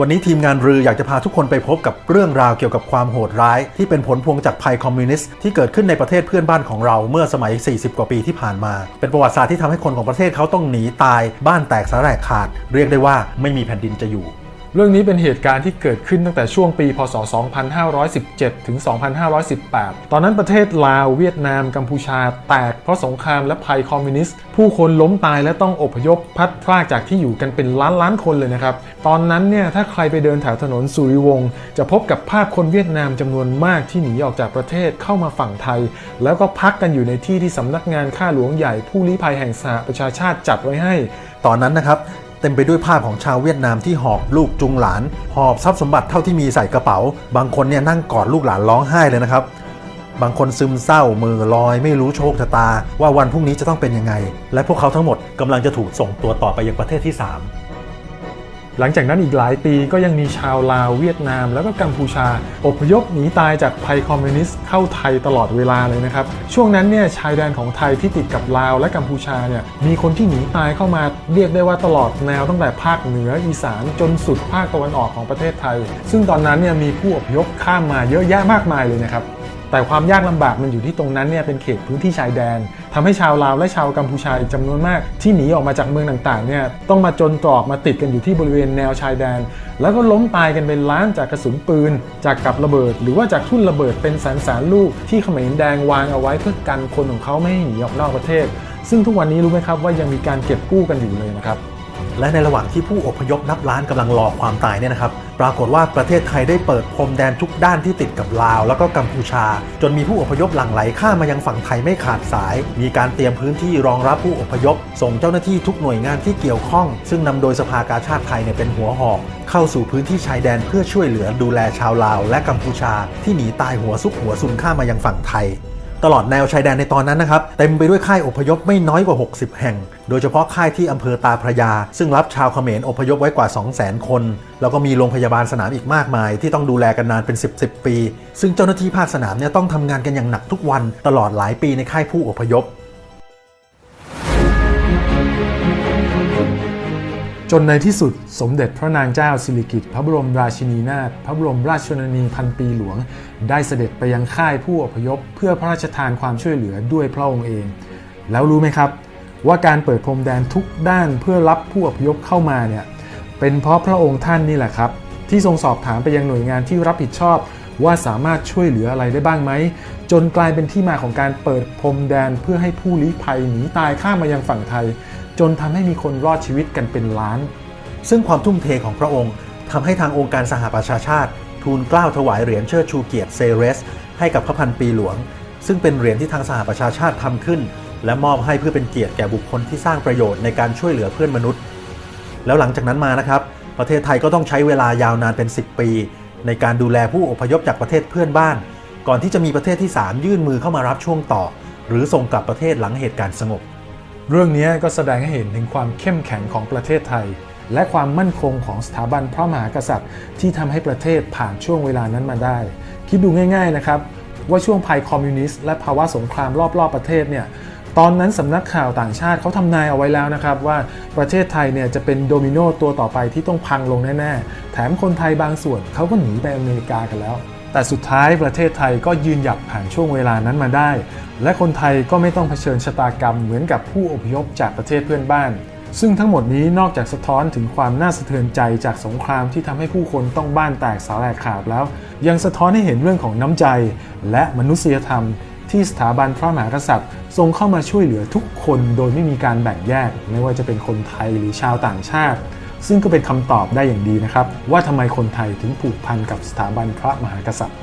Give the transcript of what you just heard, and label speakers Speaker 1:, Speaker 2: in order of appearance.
Speaker 1: วันนี้ทีมงานรืออยากจะพาทุกคนไปพบกับเรื่องราวเกี่ยวกับความโหดร้าย ที่เป็นผลพวงจากภัยคอมมิวนิสต์ที่เกิดขึ้นในประเทศเพื่อนบ้านของเราเมื่อสมัย 40 กว่าปีที่ผ่านมา เป็นประวัติศาสตร์ที่ทำให้คนของประเทศเขาต้องหนีตาย บ้านแตกสาแหรกขาด เรียกได้ว่าไม่มีแผ่นดินจะอยู่
Speaker 2: เรื่องนี้เป็นเหตุการณ์ที่เกิดขึ้นตั้งแต่ช่วงปี พศ 2517 ถึง 2518 ตอนนั้นประเทศลาวเวียดนามกัมพูชาแตกเพราะสงครามและภัยคอมมิวนิสต์ ผู้คนล้มตายและต้องอพยพพัดพรากจากที่อยู่กันเป็นล้านล้านคนเลยนะครับ ตอนนั้นเนี่ยถ้าใครไปเดินแถวถนนสุริวงศ์จะพบกับภาพคนเวียดนามจำนวนมากที่หนีออกจากประเทศเข้ามาฝั่งไทย แล้วก็พักกันอยู่ในที่ที่สำนักงานข้าหลวงใหญ่ผู้ลี้ภัยแห่งสหประชาชาติจัดไว้ให้
Speaker 1: ตอนนั้นนะครับ เต็มไปด้วยภาพของชาวเวียดนามที่หอบลูกจุงหลาน หอบทรัพย์สมบัติเท่าที่มีใส่กระเป๋า บางคนเนี่ยนั่งกอดลูกหลานร้องไห้เลยนะครับ บางคนซึมเศร้ามือลอย ไม่รู้โชคชะตา ว่าวันพรุ่งนี้จะต้องเป็นยังไง และพวกเขาทั้งหมดกำลังจะถูกส่งตัวต่อไปยังประเทศที่ 3
Speaker 2: หลังจากนั้นอีกหลายปีก็ยังมีชาวลาวเวียดนาม แล้วก็กัมพูชา อพยพหนีตายจากภัยคอมมิวนิสต์เข้าไทยตลอดเวลาเลยนะครับ ช่วงนั้นเนี่ยชายแดนของไทยที่ติดกับลาวและกัมพูชาเนี่ยมีคนที่หนีตายเข้ามาเรียกได้ว่าตลอดแนวตั้งแต่ภาคเหนืออีสานจนสุดภาคตะวันออกของประเทศไทย ซึ่งตอนนั้นเนี่ยมีผู้อพยพข้ามมาเยอะแยะมากมายเลยนะครับ แต่ความยากลำบากมันอยู่ที่ตรงนั้นเนี่ยเป็นเขตพื้นที่ชายแดนทำให้ชาวลาวและชาวกัมพูชาอีกจำนวนมาก ที่หนีออกมาจากเมืองต่างๆเนี่ยต้องมาจนตรอกมาติดกันอยู่ที่บริเวณแนวชายแดน แล้วก็ล้มตายกันเป็นล้านจากกระสุนปืน จากกับระเบิด หรือว่าจากทุ่นระเบิดเป็นแสนแสนๆลูกที่เขมรแดงวางเอาไว้เพื่อกันคนของเขาไม่ให้หนีออกนอกประเทศ ซึ่งทุกวันนี้รู้ไหมครับว่ายังมีการเก็บกู้กันอยู่เลยนะครับ
Speaker 1: และในระหว่างที่ผู้อพยพนับล้านกำลังรอความตายเนี่ยนะครับ ปรากฏว่าประเทศไทยได้เปิดพรมแดนทุกด้านที่ติดกับลาว แล้วก็กัมพูชา จนมีผู้อพยพหลั่งไหลข้ามมายังฝั่งไทยไม่ขาดสาย มีการเตรียมพื้นที่รองรับผู้อพยพ ส่งเจ้าหน้าที่ทุกหน่วยงานที่เกี่ยวข้อง ซึ่งนำโดยสภากาชาติไทยเนี่ยเป็นหัวหอกเข้าสู่พื้นที่ชายแดนเพื่อช่วยเหลือดูแลชาวลาว และกัมพูชา ที่หนีตายหัวซุกหัวซุนข้ามมายังฝั่งไทย ตลอดแนวชายแดนในตอนนั้นนะครับเต็มไปด้วยค่ายอพยพไม่น้อยกว่า 60 แห่ง โดยเฉพาะค่ายที่อำเภอตาพระยา ซึ่งรับชาวเขมรอพยพไว้กว่า 200,000 คน แล้วก็มีโรงพยาบาลสนามอีกมากมาย ที่ต้องดูแลกันนานเป็น 10 10 ปี ซึ่งเจ้าหน้าที่ภาคสนามเนี่ยต้องทำงานกันอย่างหนักทุกวันตลอดหลายปีในค่ายผู้อพยพ
Speaker 2: จนในที่สุดสมเด็จพระนางเจ้าสิริกิติ์พระบรมราชินีนาถพระบรมราชชนนีพันปีหลวง ได้เสด็จไปยังค่ายผู้อพยพ เพื่อพระราชทานความช่วยเหลือด้วยพระองค์เอง แล้วรู้ไหมครับ ว่าการเปิดพรมแดนทุกด้านเพื่อรับผู้อพยพเข้ามาเนี่ยเป็นเพราะพระองค์ท่านนี่แหละครับ ที่ทรงสอบถามไปยังหน่วยงานที่รับผิดชอบว่าสามารถช่วยเหลืออะไรได้บ้างไหม จนกลายเป็นที่มาของการเปิดพรมแดนเพื่อให้ผู้ลี้ภัยหนีตายข้ามมายังฝั่งไทย จนทำให้มีคนรอดชีวิตกันเป็นล้าน
Speaker 1: ซึ่งความทุ่มเทของพระองค์ทำให้ทางองค์การสหประชาชาติ ทูลกล้าวถวายเหรียญเชิดชูเกียรติเซเรส ให้กับพระพันปีหลวง ซึ่งเป็นเหรียญที่ทางสหประชาชาติทำขึ้น และมอบให้เพื่อเป็นเกียรติแก่บุคคลที่สร้างประโยชน์ในการช่วยเหลือเพื่อนมนุษย์ แล้วหลังจากนั้นมานะครับ ประเทศไทยก็ต้องใช้เวลายาวนานเป็น 10 ปี ในการดูแลผู้อพยพจากประเทศเพื่อนบ้าน ก่อนที่จะมีประเทศที่ 3 ยื่นมือเข้ามารับช่วงต่อ หรือส่งกลับประเทศหลังเหตุการณ์สงบ
Speaker 2: เรื่องนี้ก็แสดงให้เห็นถึงความเข้มแข็งของประเทศไทย และความมั่นคงของสถาบันพระมหากษัตริย์ ที่ทำให้ประเทศผ่านช่วงเวลานั้นมาได้ คิดดูง่าย ๆนะครับ ว่าช่วงภัยคอมมิวนิสต์และภาวะสงครามรอบๆประเทศเนี่ยตอนนั้นสำนักข่าวต่างชาติเขาทำนายเอาไว้แล้วนะครับ ว่าประเทศไทยเนี่ยจะเป็นโดมิโนตัวต่อไปที่ต้องพังลงแน่ๆ แถมคนไทยบางส่วนเขาก็หนีไปอเมริกากันแล้ว แต่สุดท้ายประเทศไทยก็ยืนหยัดผ่านช่วงเวลานั้นมาได้ และคนไทยก็ไม่ต้องเผชิญชะตากรรมเหมือนกับผู้อพยพจากประเทศเพื่อนบ้าน ซึ่งทั้งหมดนี้นอกจากสะท้อนถึงความน่าสะเทือนใจจากสงครามที่ทำให้ผู้คนต้องบ้านแตกสาแหลกขาดแล้ว ยังสะท้อนให้เห็นเรื่องของน้ำใจ และมนุษยธรรมที่สถาบันพระมหากษัตริย์ ทรงเข้ามาช่วยเหลือทุกคนโดยไม่มีการแบ่งแยก ไม่ว่าจะเป็นคนไทยหรือชาวต่างชาติ ซึ่งก็เป็นคำตอบได้อย่างดีนะครับ ว่าทำไมคนไทยถึงผูกพันกับสถาบันพระมหากษัตริย์